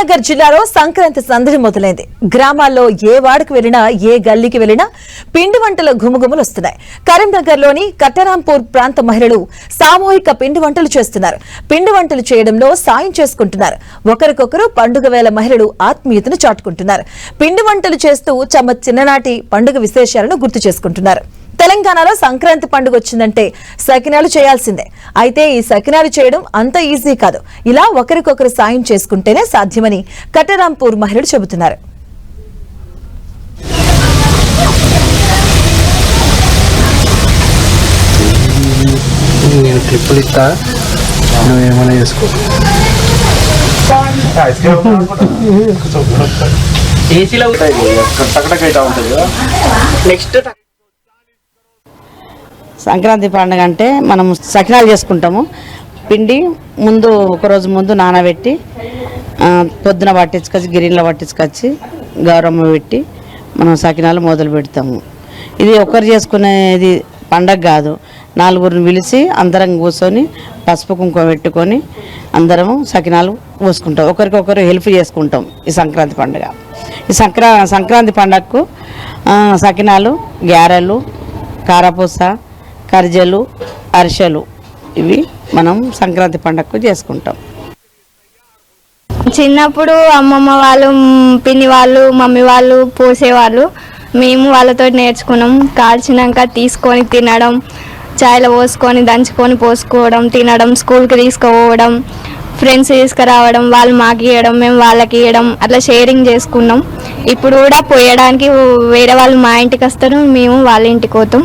కరీంనగర్ జిల్లాలో సంక్రాంతి సందడి మొదలైంది. గ్రామాల్లో ఏ వాడకు వెళ్ళినా ఏ గల్లీకి వెళ్ళినా పిండి వంటల ఘుమఘుమలు వస్తున్నాయి. కరీంనగర్లోని కట్టరాంపూర్ ప్రాంత మహిళలు సామూహిక పిండి వంటలు చేస్తున్నారు. పిండి వంటలు చేయడంలో సాయం చేసుకుంటున్నారు. ఒకరికొకరు పండుగ వేళ మహిళలు ఆత్మీయతను చాటుకుంటున్నారు. పిండి వంటలు చేస్తూ తమ చిన్ననాటి పండుగ విశేషాలను గుర్తు చేసుకుంటున్నారు. తెలంగాణలో సంక్రాంతి పండుగ వచ్చిందంటే సకినాలు చేయాల్సిందే. అయితే ఈ సకినాలు చేయడం అంత ఈజీ కాదు. ఇలా ఒకరికొకరు సాయం చేసుకుంటేనే సాధ్యమని కట్టరాంపూర్ మహిళలు చెబుతున్నారు. నేను క్లిప్పులు ఇస్తా. నువ్వు ఏమైనా చేసుకో. ఏసీలో ఉంటుంది నెక్స్ట్ సంక్రాంతి పండుగ అంటే మనం సకినాలు చేసుకుంటాము. పిండి ముందు ఒకరోజు ముందు నానబెట్టి పొద్దున పట్టించుకొచ్చి గిన్నెలో పట్టించుకొచ్చి గౌరమ్మ పెట్టి మనం సకినాలు మొదలు పెడతాము. ఇది ఒకరు చేసుకునేది పండగ కాదు. నాలుగురిని పిలిచి అందరం కూర్చొని పసుపు కుంకుమ పెట్టుకొని అందరము సకినాలు పోసుకుంటాం. ఒకరికొకరు హెల్ప్ చేసుకుంటాం ఈ సంక్రాంతి పండుగ. ఈ సంక్రా సంక్రాంతి పండగకు సకినాలు గ్యారెలు కారపూస కర్జలు అరిసెలు ఇవి మనం సంక్రాంతి పండగకు చేసుకుంటాం. చిన్నప్పుడు అమ్మమ్మ వాళ్ళు పిన్ని వాళ్ళు మమ్మీ వాళ్ళు పోసేవాళ్ళు. మేము వాళ్ళతో నేర్చుకున్నాం. కాల్చినాక తీసుకొని తినడం చాయ్లో పోసుకొని దంచుకొని పోసుకోవడం తినడం స్కూల్కి తీసుకుపోవడం ఫ్రెండ్స్ తీసుకురావడం వాళ్ళు మాకు ఇవ్వడం మేము వాళ్ళకి ఇవ్వడం అట్లా షేరింగ్ చేసుకున్నాం. ఇప్పుడు కూడా పోయడానికి వేరే వాళ్ళు మా ఇంటికి వస్తారు మేము వాళ్ళ ఇంటికి పోతాం.